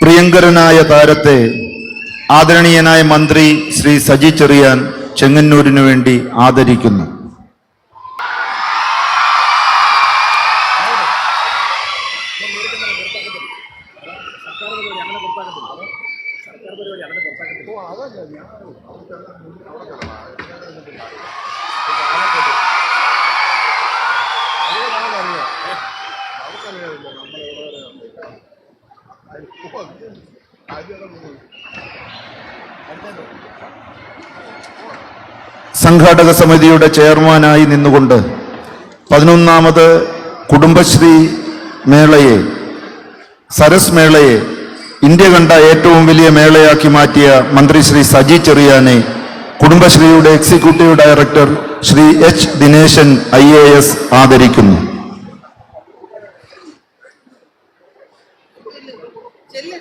പ്രിയങ്കരനായ താരത്തെ ആദരണീയനായ മന്ത്രി ശ്രീ സജി ചെറിയാൻ ചെങ്ങന്നൂരിനു വേണ്ടി ആദരിക്കുന്നു. സംഘാടക സമിതിയുടെ ചെയർമാനായി നിന്നുകൊണ്ട് പതിനൊന്നാമത് കുടുംബശ്രീ മേളയെ സരസ് മേളയെ ഇന്ത്യ കണ്ട ഏറ്റവും വലിയ മേളയാക്കി മാറ്റിയ മന്ത്രി ശ്രീ സജി ചെറിയാനെ കുടുംബശ്രീയുടെ executive director Shri H Dineshan I A ആദരിക്കുന്നു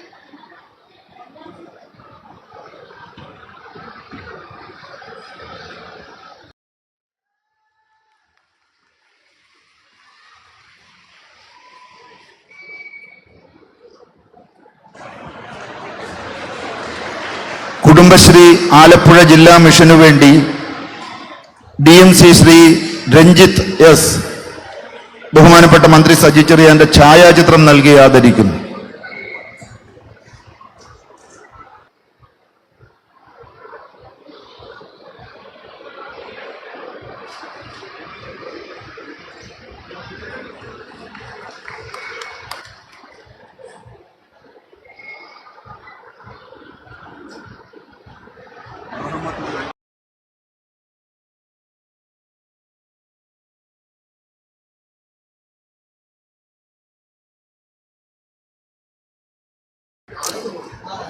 കുടുംബശ്രീ ആലപ്പുഴ ജില്ലാ മിഷനു വേണ്ടി D M C Shri Ranjith S ബഹുമാനപ്പെട്ട മന്ത്രി സജി ചെറിയാന്റെ ഛായാചിത്രം നൽകി ആദരിക്കുന്നു.